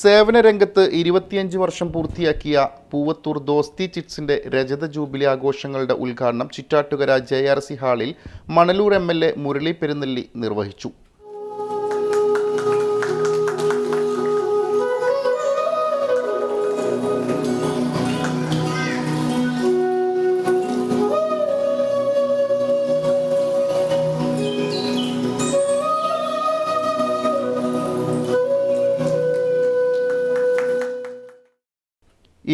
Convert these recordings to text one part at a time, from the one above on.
സേവന രംഗത്ത് ഇരുപത്തിയഞ്ച് വർഷം പൂർത്തിയാക്കിയ പൂവത്തൂർ ദോസ്തി ചിറ്റ്സിന്റെ രജത ജൂബിലി ആഘോഷങ്ങളുടെ ഉദ്ഘാടനം ചിറ്റാട്ടുകര ജെ ആർ സി ഹാളിൽ Manalur M L A Murali Perunnelli നിർവഹിച്ചു.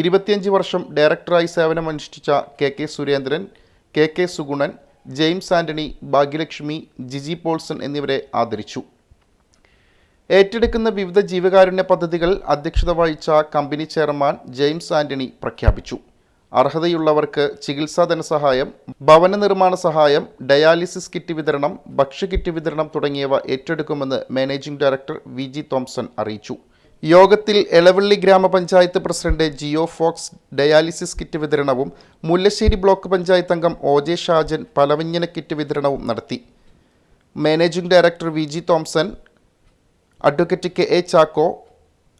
ഇരുപത്തിയഞ്ച് വർഷം ഡയറക്ടറായി സേവനമനുഷ്ഠിച്ച K K Surendran K K Sugunan James Antony Bhagyalakshmi Jiji Paulson എന്നിവരെ ആദരിച്ചു. ഏറ്റെടുക്കുന്ന വിവിധ ജീവകാരുണ്യ പദ്ധതികൾ അധ്യക്ഷത വഹിച്ച കമ്പനി ചെയർമാൻ ജെയിംസ് ആന്റണി പ്രഖ്യാപിച്ചു. അർഹതയുള്ളവർക്ക് ചികിത്സാ ധനസഹായം ഭവന നിർമ്മാണ സഹായം ഡയാലിസിസ് കിറ്റ് വിതരണം ഭക്ഷ്യ കിറ്റ് വിതരണം തുടങ്ങിയവ ഏറ്റെടുക്കുമെന്ന് managing director V G Thomson അറിയിച്ചു. യോഗത്തിൽ എളവള്ളി ഗ്രാമപഞ്ചായത്ത് president Jio Fox dialysis kit വിതരണവും മുല്ലശ്ശേരി ബ്ലോക്ക് പഞ്ചായത്ത് അംഗം ഒ ജെ ഷാജൻ പലവഞ്ഞന കിറ്റ് വിതരണവും നടത്തി. Managing director V G Thomson advocate K A Chacko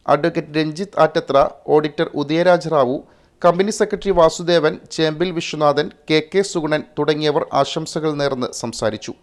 advocate Ranjith Attathra auditor Udayaraj Rao company secretary Vasudevan Chembil Viswanathan K K Sugunan തുടങ്ങിയവർ ആശംസകൾ നേർന്ന് സംസാരിച്ചു.